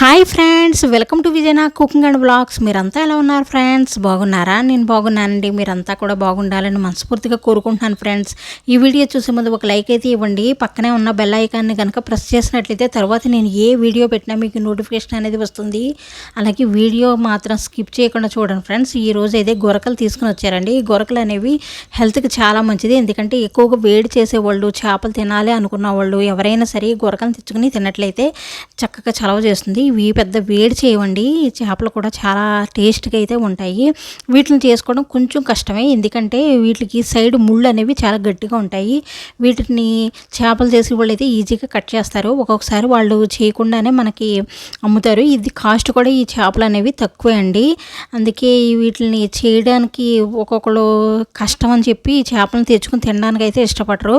Hi friends welcome to విజయనా cooking and blogs. మీరంతా ఎలా ఉన్నారు ఫ్రెండ్స్? బాగున్నారా? నేను బాగున్నానండి. మీరంతా కూడా బాగుండాలని మనస్ఫూర్తిగా కోరుకుంటున్నాను ఫ్రెండ్స్. ఈ వీడియో చూసే ముందు ఒక లైక్ అయితే ఇవ్వండి. పక్కనే ఉన్న బెల్ ఐకాన్ని కనుక ప్రెస్ చేసినట్లయితే తర్వాత నేను ఏ వీడియో పెట్టినా మీకు నోటిఫికేషన్ అనేది వస్తుంది. అలాగే వీడియో మాత్రం స్కిప్ చేయకుండా చూడండి ఫ్రెండ్స్. ఈ రోజు అయితే గొరకలు తీసుకుని వచ్చారండి. ఈ గొరకలు అనేవి హెల్త్కి చాలా మంచిది. ఎందుకంటే ఎక్కువగా వేడి చేసేవాళ్ళు చేపలు తినాలి అనుకున్న వాళ్ళు ఎవరైనా సరే గొరకలు తెచ్చుకుని తిన్నట్లయితే చక్కగా చలవ చేస్తుంది. ఇవి పెద్ద వేడి చేయవండి. ఈ చేపలు కూడా చాలా టేస్ట్గా అయితే ఉంటాయి. వీటిని చేసుకోవడం కొంచెం కష్టమే. ఎందుకంటే వీటికి సైడ్ ముళ్ళు అనేవి చాలా గట్టిగా ఉంటాయి. వీటిని చేపలు చేసే వాళ్ళు అయితే ఈజీగా కట్ చేస్తారు. ఒక్కొక్కసారి వాళ్ళు చేయకుండానే మనకి అమ్ముతారు. ఇది కాస్ట్ కూడా ఈ చేపలు అనేవి తక్కువే అండి. అందుకే వీటిని చేయడానికి ఒక్కొక్కరు కష్టం అని చెప్పి చేపలను తెచ్చుకుని తినడానికి అయితే ఇష్టపడరు.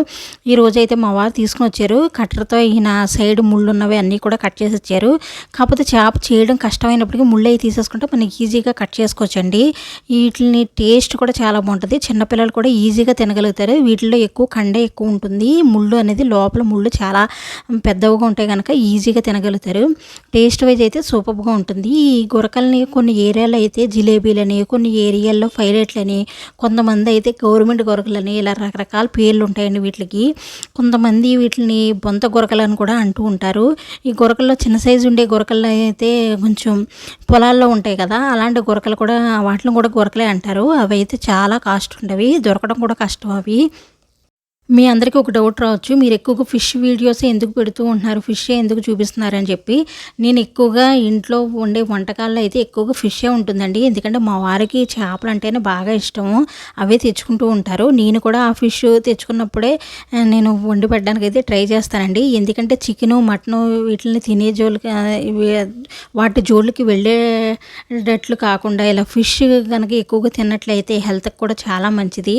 ఈ రోజైతే అయితే మా వారు తీసుకుని వచ్చారు కట్టర్తో ఈయన సైడ్ ముళ్ళు ఉన్నవి అన్నీ కూడా కట్ చేసి ఇచ్చారు. కాకపోతే చేప చేయడం కష్టమైనప్పటికీ ముళ్ళు అవి తీసేసుకుంటే మనకి ఈజీగా కట్ చేసుకోవచ్చండి. వీటిని టేస్ట్ కూడా చాలా బాగుంటుంది. చిన్నపిల్లలు కూడా ఈజీగా తినగలుగుతారు. వీటిలో ఎక్కువ కండే ఎక్కువ ఉంటుంది. ముళ్ళు అనేది లోపల ముళ్ళు చాలా పెద్దవిగా ఉంటాయి కనుక ఈజీగా తినగలుగుతారు. టేస్ట్ వైజ్ అయితే సూపర్గా ఉంటుంది. ఈ గురకల్ని కొన్ని ఏరియాలో అయితే జిలేబీలని కొన్ని ఏరియాల్లో ఫైలెట్లని కొంతమంది అయితే గవర్నమెంట్ గొరకలని ఇలా రకరకాల పేర్లు ఉంటాయండి వీటికి. కొంతమంది వీటిని బొంత గొరకలని కూడా అంటూ ఉంటారు. ఈ గొరకల్లో చిన్న సైజు ఉండే గొరకలు అయితే కొంచెం పొలాల్లో ఉంటాయి కదా అలాంటి గొరకలు కూడా వాటిని కూడా గొరకలే అంటారు. అవి అయితే చాలా కాస్ట్ ఉండవి దొరకడం కూడా కష్టం అవి. మీ అందరికీ ఒక డౌట్ రావచ్చు. మీరు ఎక్కువగా ఫిష్ వీడియోస్ ఎందుకు పెడుతూ ఉంటున్నారు? ఫిష్ ఎందుకు చూపిస్తున్నారని చెప్పి. నేను ఎక్కువగా ఇంట్లో వండే వంటకాల్లో అయితే ఎక్కువగా ఫిషే ఉంటుందండి. ఎందుకంటే మా వారికి చేపలు అంటేనే బాగా ఇష్టము. అవే తెచ్చుకుంటూ ఉంటారు. నేను కూడా ఆ ఫిష్ తెచ్చుకున్నప్పుడే నేను వండి పెట్టడానికి అయితే ట్రై చేస్తానండి. ఎందుకంటే చికెను మటను వీటిని తినే జోలికి వాటి జోలికి వెళ్ళేటట్లు కాకుండా ఇలా ఫిష్ కనుక ఎక్కువగా తిన్నట్లయితే హెల్త్కి కూడా చాలా మంచిది.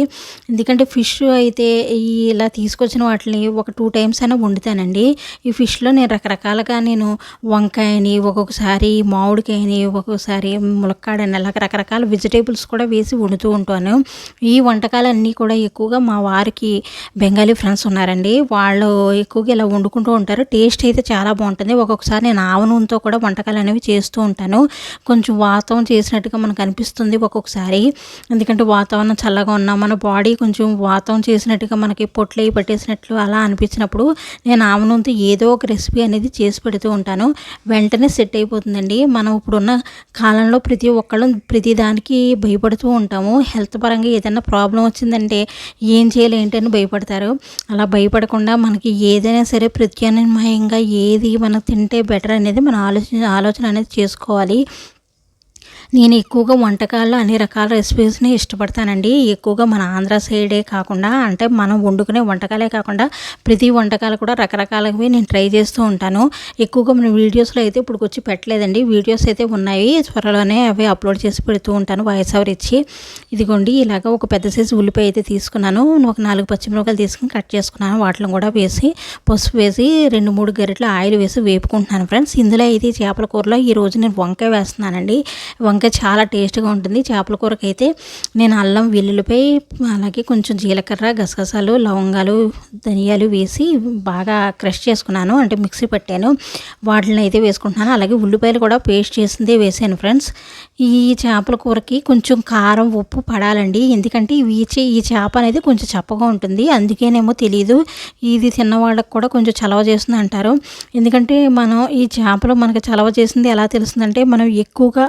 ఎందుకంటే ఫిష్ అయితే ఈ ఇలా తీసుకొచ్చిన వాటిని ఒక టూ టైమ్స్ అయినా వండుతానండి. ఈ ఫిష్లో నేను రకరకాలుగా నేను వంకాయని ఒక్కొక్కసారి మామిడికాయని ఒక్కొక్కసారి ములక్కాడని అలా రకరకాల వెజిటేబుల్స్ కూడా వేసి వండుతూ ఉంటాను. ఈ వంటకాలన్నీ కూడా ఎక్కువగా మా వారికి బెంగాలీ ఫ్రెండ్స్ ఉన్నారండి. వాళ్ళు ఎక్కువగా ఇలా వండుకుంటూ ఉంటారు. టేస్ట్ అయితే చాలా బాగుంటుంది. ఒక్కొక్కసారి నేను ఆవ నూనెతో కూడా వంటకాలు అనేవి చేస్తూ ఉంటాను. కొంచెం వాతం చేసినట్టుగా మనకు అనిపిస్తుంది ఒక్కొక్కసారి. ఎందుకంటే వాతావరణం చల్లగా ఉన్నా మన బాడీ కొంచెం వాతం చేసినట్టుగా మనకి పొట్లయి పట్టేసినట్లు అలా అనిపించినప్పుడు నేను ఆమె నూనెతో ఏదో ఒక రెసిపీ అనేది చేసి పెడుతూ ఉంటాను. వెంటనే సెట్ అయిపోతుందండి. మనం ఇప్పుడున్న కాలంలో ప్రతి ఒక్కళ్ళు ప్రతి దానికి భయపడుతూ ఉంటాము. హెల్త్ పరంగా ఏదైనా ప్రాబ్లం వచ్చిందంటే ఏం చేయాలి అని భయపడతారు. అలా భయపడకుండా మనకి ఏదైనా సరే ప్రత్యామ్నాయంగా ఏది మనం తింటే బెటర్ అనేది మన ఆలోచన ఆలోచన అనేది చేసుకోవాలి. నేను ఎక్కువగా వంటకాల్లో అన్ని రకాల రెసిపీస్ని ఇష్టపడతానండి. ఎక్కువగా మన ఆంధ్ర సైడే కాకుండా అంటే మనం వండుకునే వంటకాలే కాకుండా ప్రతి వంటకాలు కూడా రకరకాలవి నేను ట్రై చేస్తూ ఉంటాను. ఎక్కువగా మన వీడియోస్లో అయితే ఇప్పుడు వచ్చి పెట్టలేదండి. వీడియోస్ అయితే ఉన్నాయి. త్వరలోనే అవి అప్లోడ్ చేసి పెడుతూ ఉంటాను వాయిస్ ఓవర్ ఇచ్చి. ఇదిగోండి ఇలాగ ఒక పెద్ద సైజు ఉల్లిపాయ అయితే తీసుకున్నాను. ఒక నాలుగు పచ్చిమిరపకాయలు తీసుకుని కట్ చేసుకున్నాను. వాటిని కూడా వేసి పసుపు వేసి రెండు మూడు గరిటెలు ఆయిల్ వేసి వేపుకుంటున్నాను ఫ్రెండ్స్. ఇందులో అయితే చేపల కూరలో ఈ రోజు నేను వంకాయ వేస్తున్నానండి. వంకాయ ఇంకా చాలా టేస్ట్గా ఉంటుంది. చేపల కూరకి అయితే నేను అల్లం వెల్లుల్లిపై అలాగే కొంచెం జీలకర్ర గసగసాలు లవంగాలు ధనియాలు వేసి బాగా క్రష్ చేసుకున్నాను. అంటే మిక్సీ పెట్టాను. వాటిని అయితే వేసుకుంటున్నాను. అలాగే ఉల్లిపాయలు కూడా పేస్ట్ చేసిందే వేసాను ఫ్రెండ్స్. ఈ చేపల కూరకి కొంచెం కారం ఉప్పు పడాలండి. ఎందుకంటే ఇవి చే- ఈ చేప అనేది కొంచెం చప్పగా ఉంటుంది. అందుకేనేమో తెలియదు ఇది తిన్నవాళ్ళకి కూడా కొంచెం చలవ చేస్తుంది అంటారు. ఎందుకంటే మనం ఈ చేపలు మనకి చలవ చేసింది ఎలా తెలుస్తుందంటే మనం ఎక్కువగా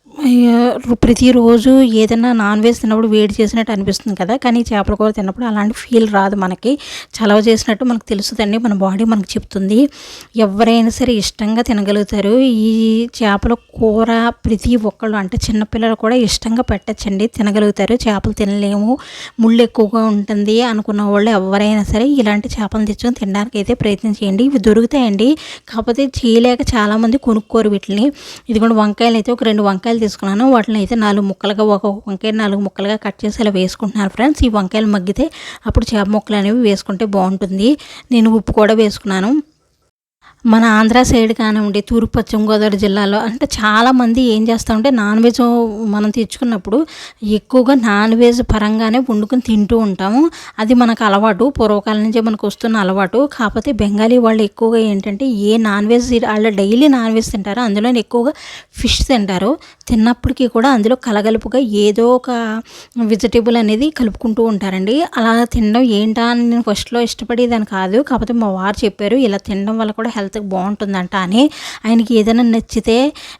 ప్రతిరోజు ఏదైనా నాన్ వెజ్ తిన్నప్పుడు వేడి చేసినట్టు అనిపిస్తుంది కదా కానీ చేపల కూర తిన్నప్పుడు అలాంటి ఫీల్ రాదు మనకి. చలవ చేసినట్టు మనకు తెలుస్తుందండి మన బాడీ మనకు చెప్తుంది. ఎవరైనా సరే ఇష్టంగా తినగలుగుతారు. ఈ చేపల కూర ప్రతి ఒక్కళ్ళు అంటే చిన్నపిల్లలు కూడా ఇష్టంగా పెట్టచ్చండి తినగలుగుతారు. చేపలు తినలేము ముళ్ళు ఎక్కువగా ఉంటుంది అనుకున్న వాళ్ళు ఎవరైనా సరే ఇలాంటి చేపలు తెచ్చుకొని తినడానికి అయితే ప్రయత్నం చేయండి. ఇవి దొరుకుతాయండి కాకపోతే చేయలేక చాలామంది కొనుక్కోరు వీటిని. ఇదిగోండి వంకాయలు అయితే ఒక రెండు వంకాయలు తీసుకున్నాను. వాటిని అయితే నాలుగు ముక్కలుగా ఒక వంకాయ నాలుగు ముక్కలుగా కట్ చేసి ఇలా వేసుకుంటున్నాను ఫ్రెండ్స్. ఈ వంకాయలు మగ్గితే అప్పుడు చేప ముక్కలు అనేవి వేసుకుంటే బాగుంటుంది. నేను ఉప్పు కూడా వేసుకున్నాను. మన ఆంధ్ర సైడ్ కానివ్వండి తూర్పు పశ్చిమ గోదావరి జిల్లాలో అంటే చాలామంది ఏం చేస్తామంటే నాన్ వెజ్ మనం తెచ్చుకున్నప్పుడు ఎక్కువగా నాన్ వెజ్ పరంగానే వండుకొని తింటూ ఉంటాము. అది మనకు అలవాటు. పూర్వకాలం నుంచే మనకు వస్తున్న అలవాటు. కాకపోతే బెంగాలీ వాళ్ళు ఎక్కువగా ఏంటంటే ఏ నాన్ వెజ్ వాళ్ళు డైలీ నాన్ వెజ్ తింటారు అందులో ఎక్కువగా ఫిష్ తింటారు. తిన్నప్పటికీ కూడా అందులో కలగలుపుగా ఏదో ఒక వెజిటేబుల్ అనేది కలుపుకుంటూ ఉంటారండి. అలా తినడం ఏంటా అని నేను ఫస్ట్లో ఇష్టపడేదాన్ని కాదు. కాకపోతే మా వారు చెప్పారు ఇలా తినడం వల్ల కూడా హెల్త్ హెల్త్కి బాగుంటుందంట అని ఆయనకి ఏదైనా నచ్చితే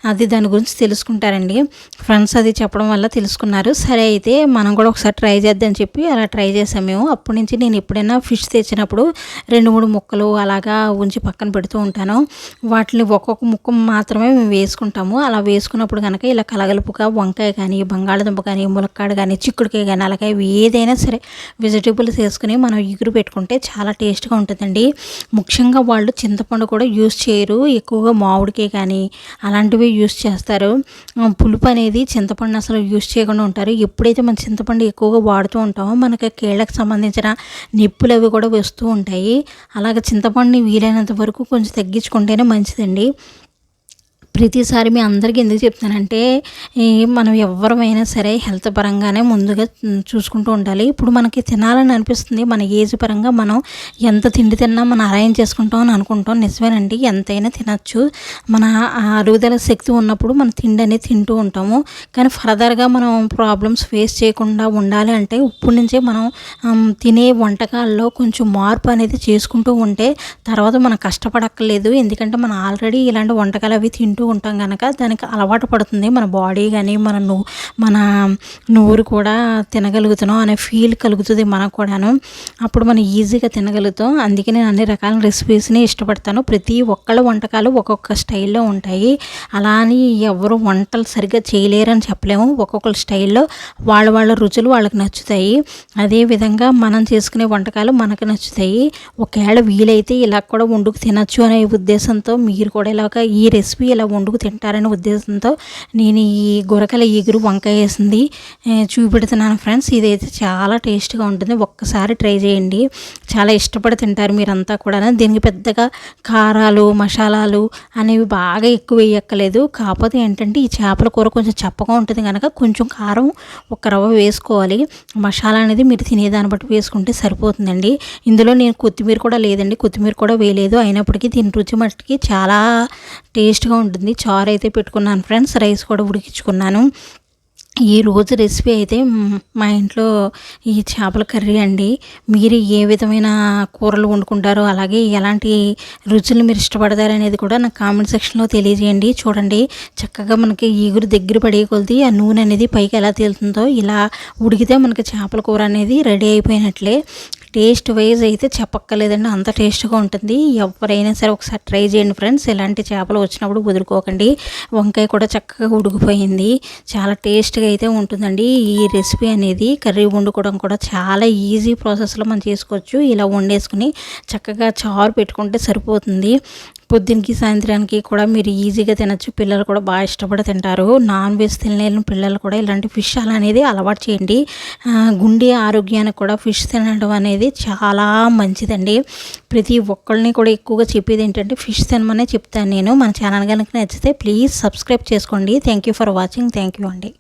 అది దాని గురించి తెలుసుకుంటారండి. ఫ్రెండ్స్ అది చెప్పడం వల్ల తెలుసుకున్నారు. సరే అయితే మనం కూడా ఒకసారి ట్రై చేద్దాం చెప్పి అలా ట్రై చేసాం మేము. అప్పటి నుంచి నేను ఎప్పుడైనా ఫిష్ తెచ్చినప్పుడు రెండు మూడు ముక్కలు అలాగా ఉంచి పక్కన పెడుతూ ఉంటాను. వాటిని ఒక్కొక్క ముక్క మాత్రమే మేము వేసుకుంటాము. అలా వేసుకున్నప్పుడు కనుక ఇలా కలగలుపుగా వంకాయ కానీ బంగాళదుంప కానీ ములక్కాడ కానీ చిక్కుడుకాయ కానీ అలాగే ఏదైనా సరే వెజిటేబుల్స్ వేసుకుని మనం ఇగురు పెట్టుకుంటే చాలా టేస్ట్గా ఉంటుందండి. ముఖ్యంగా వాళ్ళు చింతపండు కూడా కూడా యూస్ చేయరు. ఎక్కువగా మామిడికే కానీ అలాంటివి యూస్ చేస్తారు. పులుపు అనేది చింతపండు అసలు యూస్ చేయకుండా ఉంటారు. ఎప్పుడైతే మన చింతపండు ఎక్కువగా వాడుతూ ఉంటామో మనకి కీళ్ళకి సంబంధించిన నిప్పులు అవి కూడా వస్తూ ఉంటాయి. అలాగే చింతపండుని వీలైనంత వరకు కొంచెం తగ్గించుకుంటేనే మంచిదండి. ప్రతిసారి మీ అందరికీ ఎందుకు చెప్తానంటే మనం ఎవరమైనా సరే హెల్త్ పరంగానే ముందుగా చూసుకుంటూ ఉండాలి. ఇప్పుడు మనకి తినాలని అనిపిస్తుంది. మన ఏజ్ పరంగా మనం ఎంత తిండి తిన్నా మనం అరేంజ్ చేసుకుంటాం అని అనుకుంటాం. నిజమేనండి. ఎంతైనా తినచ్చు. మన అరుగుదల శక్తి ఉన్నప్పుడు మనం తిండి అనేది తింటూ ఉంటాము. కానీ ఫర్దర్గా మనం ప్రాబ్లమ్స్ ఫేస్ చేయకుండా ఉండాలి అంటే ఇప్పుడు నుంచే మనం తినే వంటకాల్లో కొంచెం మార్పు అనేది చేసుకుంటూ ఉంటే తర్వాత మనం కష్టపడక్కర్లేదు. ఎందుకంటే మనం ఆల్రెడీ ఇలాంటి వంటకాలు అవి తింటూ తింటూ ఉంటాం కనుక దానికి అలవాటు పడుతుంది. మన బాడీ కానీ మన నూ మన నోరు కూడా తినగలుగుతున్నాం అనే ఫీల్ కలుగుతుంది మనకు కూడాను. అప్పుడు మనం ఈజీగా తినగలుగుతాం. అందుకే నేను అన్ని రకాల రెసిపీస్ని ఇష్టపడతాను. ప్రతి ఒక్కళ్ళ వంటకాలు ఒక్కొక్క స్టైల్లో ఉంటాయి. అలా అని ఎవరు వంటలు సరిగ్గా చేయలేరని చెప్పలేము. ఒక్కొక్కరు స్టైల్లో వాళ్ళ వాళ్ళ రుచులు వాళ్ళకి నచ్చుతాయి. అదేవిధంగా మనం చేసుకునే వంటకాలు మనకు నచ్చుతాయి. ఒకవేళ వీలైతే ఇలా కూడా వండుకు తినచ్చు అనే ఉద్దేశంతో మీరు కూడా ఇలాగ ఈ రెసిపీ ఇలా వండుకు తింటారనే ఉద్దేశంతో నేను ఈ గురకల ఈగురు వంకాయ వేసింది చూపెడుతున్నాను ఫ్రెండ్స్. ఇదైతే చాలా టేస్ట్గా ఉంటుంది. ఒక్కసారి ట్రై చేయండి. చాలా ఇష్టపడి తింటారు మీరంతా కూడా దీనికి పెద్దగా కారాలు మసాలాలు అనేవి బాగా ఎక్కువ వేయక్కలేదు కాకపోతే ఏంటంటే ఈ చేపల కూర కొంచెం చప్పగా ఉంటుంది కనుక కొంచెం కారం ఒక రవ్వ వేసుకోవాలి. మసాలా అనేది మీరు తినేదాన్ని బట్టి వేసుకుంటే సరిపోతుందండి. ఇందులో నేను కొత్తిమీర కూడా లేదండి. కొత్తిమీర కూడా వేయలేదు. అయినప్పటికీ దీని రుచి మట్టికి చాలా టేస్ట్గా ఉంటుంది. ఉంటుంది. చారు అయితే పెట్టుకున్నాను ఫ్రెండ్స్. రైస్ కూడా ఉడికించుకున్నాను. ఈ రోజు రెసిపీ అయితే మా ఇంట్లో ఈ చేపల కర్రీ అండి. మీరు ఏ విధమైన కూరలు వండుకుంటారో అలాగే ఎలాంటి రుచులు మీరు ఇష్టపడతారు అనేది కూడా నాకు కామెంట్ సెక్షన్లో తెలియజేయండి. చూడండి. చక్కగా మనకి ఈగురు దగ్గర పడే కొలిది ఆ నూనె అనేది పైకి ఎలా తేలుతుందో ఇలా ఉడికితే మనకి చేపల కూర అనేది రెడీ అయిపోయినట్లే. టేస్ట్ వైజ్ అయితే చెప్పక్కర్లేదండి. అంత టేస్ట్గా ఉంటుంది. ఎవరైనా సరే ఒకసారి ట్రై చేయండి ఫ్రెండ్స్. ఇలాంటి చేపలు వచ్చినప్పుడు వదులుకోకండి. వంకాయ కూడా చక్కగా ఉడికిపోయింది. చాలా టేస్ట్గా అయితే ఉంటుందండి. ఈ రెసిపీ అనేది కర్రీ వండుకోవడం కూడా చాలా ఈజీ ప్రాసెస్లో మనం చేసుకోవచ్చు. ఇలా వండేసుకుని చక్కగా చారు పెట్టుకుంటే సరిపోతుంది. పొద్దునకి సాయంత్రానికి కూడా మీరు ఈజీగా తినచ్చు. పిల్లలు కూడా బాగా ఇష్టపడి తింటారు. నాన్ వెజ్ తినలేని పిల్లలు కూడా ఇలాంటి ఫిష్ అనేది అలవాటు చేయండి. గుండె ఆరోగ్యానికి కూడా ఫిష్ తినడం అనేది చాలా మంచిదండి. ప్రతి ఒక్కళ్ళని కూడా ఎక్కువగా చెప్పేది ఏంటంటే ఫిష్ తినమనే చెప్తాను నేను. మన ఛానల్ కనుక నచ్చితే ప్లీజ్ సబ్స్క్రైబ్ చేసుకోండి. Thank you for watching. Thank you అండి.